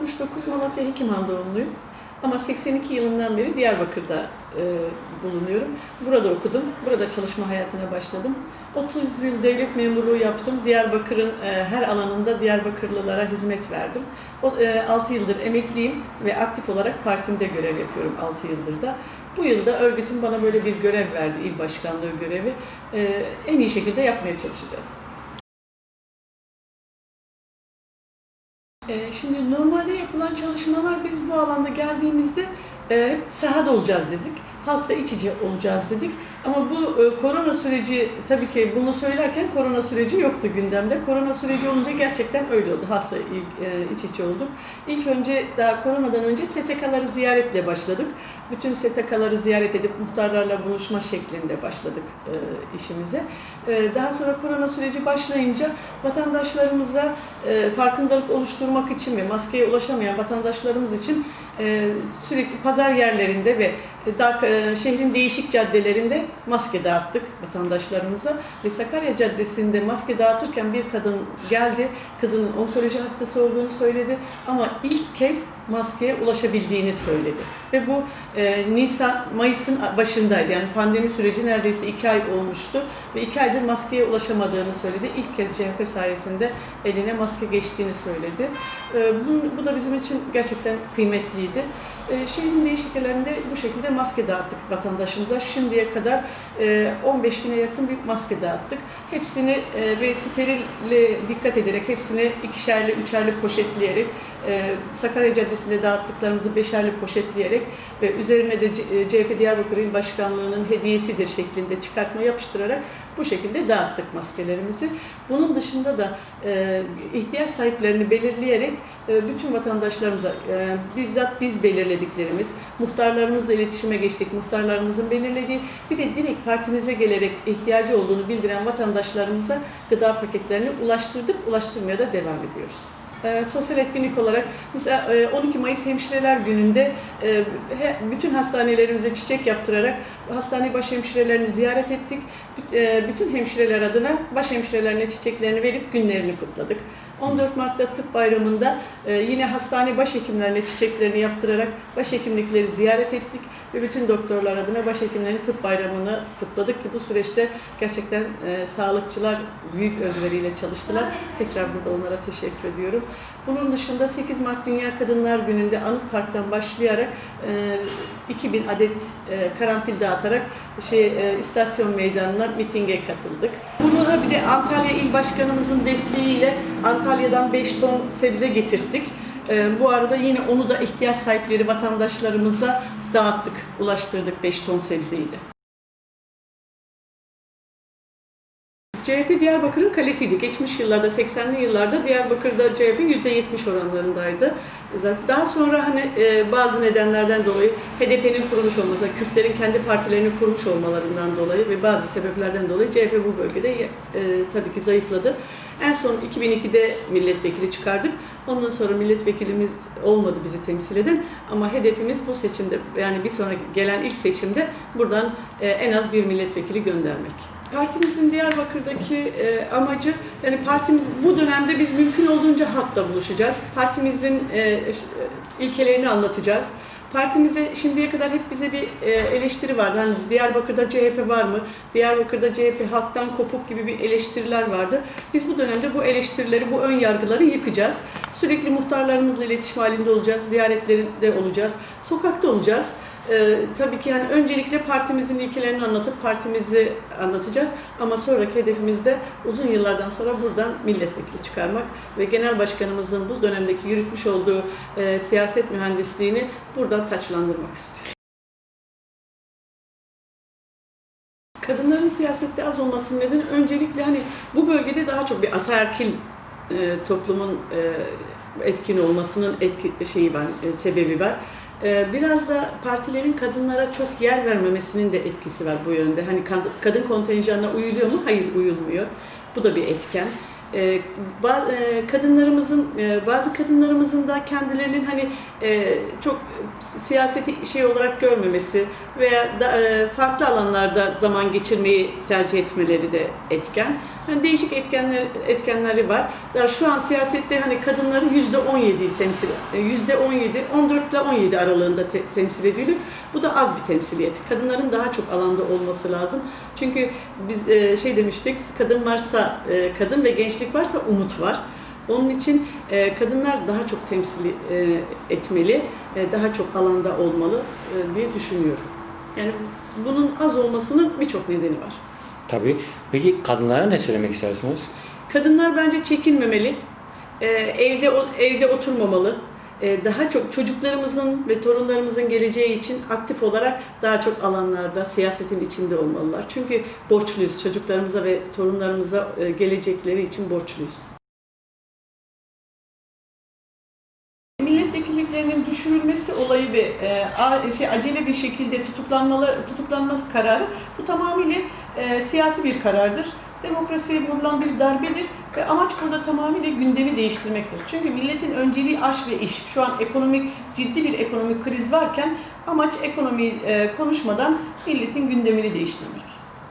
1969 Malatya Hekimhan doğumluyum. Ama 82 yılından beri Diyarbakır'da e, bulunuyorum. Burada okudum, burada çalışma hayatına başladım. 30 yıl devlet memurluğu yaptım. Diyarbakır'ın e, her alanında Diyarbakırlılara hizmet verdim. O, e, 6 yıldır emekliyim ve aktif olarak partimde görev yapıyorum 6 yıldır da. Bu yılda örgütüm bana böyle bir görev verdi, il başkanlığı görevi. E, en iyi şekilde yapmaya çalışacağız. Şimdi normalde yapılan çalışmalar biz bu alanda geldiğimizde e, hep sahada olacağız dedik. Halkla iç içe olacağız dedik. Ama bu e, korona süreci tabii ki bunu söylerken korona süreci yoktu gündemde. Korona süreci olunca gerçekten öyle oldu. Halkla e, iç içe olduk. İlk önce daha koronadan önce STK'ları ziyaretle başladık. Bütün STK'ları ziyaret edip muhtarlarla buluşma şeklinde başladık e, işimize. E, Daha sonra korona süreci başlayınca vatandaşlarımıza e, farkındalık oluşturmak için ve maskeye ulaşamayan vatandaşlarımız için e, sürekli pazar yerlerinde ve şehrin değişik caddelerinde maske dağıttık vatandaşlarımıza ve Sakarya Caddesi'nde maske dağıtırken bir kadın geldi, kızının onkoloji hastası olduğunu söyledi ama ilk kez maskeye ulaşabildiğini söyledi. Ve bu e, Nisan, Mayıs'ın başındaydı. Yani pandemi süreci neredeyse iki ay olmuştu ve iki aydır maskeye ulaşamadığını söyledi. İlk kez CHP sayesinde eline maske geçtiğini söyledi. E, bu da bizim için gerçekten kıymetliydi. E, şehrin değişik yerlerinde bu şekilde maske dağıttık vatandaşımıza. Şimdiye kadar e, 15 bine yakın bir maske dağıttık. Hepsini e, ve sterille dikkat ederek hepsini ikişerli, üçerli poşetleyerek e, Sakarya Caddesi'nde dağıttıklarımızı beşerli poşetleyerek ve üzerine de e, CHP Diyarbakır İl Başkanlığı'nın hediyesidir şeklinde çıkartma yapıştırarak bu şekilde dağıttık maskelerimizi. Bunun dışında da e, ihtiyaç sahiplerini belirleyerek e, bütün vatandaşlarımıza e, bizzat biz belirlediklerimiz, muhtarlarımızla iletişime geçtik, muhtarlarımızın belirlediği bir de direkt partimize gelerek ihtiyacı olduğunu bildiren vatandaşlarımıza gıda paketlerini ulaştırdık, ulaştırmaya da devam ediyoruz. E, sosyal etkinlik olarak mesela e, 12 Mayıs Hemşireler Günü'nde e, he- bütün hastanelerimize çiçek yaptırarak hastane başhemşirelerini ziyaret ettik. Bü- e, Bütün hemşireler adına başhemşirelerine çiçeklerini verip günlerini kutladık. 14 Mart'ta Tıp Bayramı'nda e, yine hastane başhekimlerine çiçeklerini yaptırarak başhekimlikleri ziyaret ettik ve bütün doktorlar adına başhekimlerin tıp bayramını kutladık ki bu süreçte gerçekten e, sağlıkçılar büyük özveriyle çalıştılar. Tekrar burada onlara teşekkür ediyorum. Bunun dışında 8 Mart Dünya Kadınlar Günü'nde Anıt Park'tan başlayarak e, 2000 adet e, karanfil dağıtarak şey e, istasyon meydanına mitinge katıldık. Bunu da bir de Antalya İl Başkanımızın desteğiyle Antalya'dan 5 ton sebze getirttik. E, bu arada yine onu da ihtiyaç sahipleri vatandaşlarımıza dağıttık, ulaştırdık 5 ton sebzeyi de. CHP Diyarbakır'ın kalesiydi. Geçmiş yıllarda, 80'li yıllarda Diyarbakır'da CHP %70 oranlarındaydı. Daha sonra hani e, bazı nedenlerden dolayı HDP'nin kurulmuş olması, Kürtlerin kendi partilerini kurmuş olmalarından dolayı ve bazı sebeplerden dolayı CHP bu bölgede e, tabii ki zayıfladı. En son 2002'de milletvekili çıkardık. Ondan sonra milletvekilimiz olmadı bizi temsil eden ama hedefimiz bu seçimde yani bir sonraki gelen ilk seçimde buradan e, en az bir milletvekili göndermek. Partimizin Diyarbakır'daki e, amacı yani partimiz bu dönemde biz mümkün olduğunca halkla buluşacağız. Partimizin e, e, ilkelerini anlatacağız. Partimize şimdiye kadar hep bize bir e, eleştiri vardı. Hani Diyarbakır'da CHP var mı? Diyarbakır'da CHP halktan kopuk gibi bir eleştiriler vardı. Biz bu dönemde bu eleştirileri, bu ön yargıları yıkacağız. Sürekli muhtarlarımızla iletişim halinde olacağız, ziyaretlerinde olacağız, sokakta olacağız. Ee, tabii ki yani öncelikle partimizin ilkelerini anlatıp partimizi anlatacağız ama sonraki hedefimiz de uzun yıllardan sonra buradan milletvekili çıkarmak ve genel başkanımızın bu dönemdeki yürütmüş olduğu e, siyaset mühendisliğini buradan taçlandırmak istiyorum. Kadınların siyasette az olmasının nedeni öncelikle hani bu bölgede daha çok bir ataerkil e, toplumun e, etkin olmasının etki, şeyi var, e, sebebi var. E, biraz da partilerin kadınlara çok yer vermemesinin de etkisi var bu yönde. Hani kad- kadın kontenjanına uyuluyor mu? Hayır uyulmuyor. Bu da bir etken. E, ba- e, kadınlarımızın e, bazı kadınlarımızın da kendilerinin hani e, çok siyaseti şey olarak görmemesi veya da, farklı alanlarda zaman geçirmeyi tercih etmeleri de etken. Yani değişik etkenler etkenleri var. Daha şu an siyasette hani kadınların yüzde 17 temsil, yüzde 17, 14 ile 17 aralığında te- temsil ediliyor. Bu da az bir temsiliyet. Kadınların daha çok alanda olması lazım. Çünkü biz e, şey demiştik, kadın varsa, e, kadın ve gençlik varsa umut var. Onun için e, kadınlar daha çok temsil e, etmeli, e, daha çok alanda olmalı e, diye düşünüyorum. Yani bunun az olmasının birçok nedeni var. Tabii. Peki kadınlara ne söylemek istersiniz? Kadınlar bence çekinmemeli, e, evde evde oturmamalı. E, daha çok çocuklarımızın ve torunlarımızın geleceği için aktif olarak daha çok alanlarda siyasetin içinde olmalılar. Çünkü borçluyuz çocuklarımıza ve torunlarımıza e, gelecekleri için borçluyuz. Milletvekilliklerinin düşürülmesi olayı bir e, şey acele bir şekilde tutuklanmalı tutuklanma kararı bu tamamıyla siyasi bir karardır. Demokrasiye vurulan bir darbedir ve amaç burada tamamıyla gündemi değiştirmektir. Çünkü milletin önceliği aş ve iş. Şu an ekonomik ciddi bir ekonomik kriz varken amaç ekonomiyi e, konuşmadan milletin gündemini değiştirmek.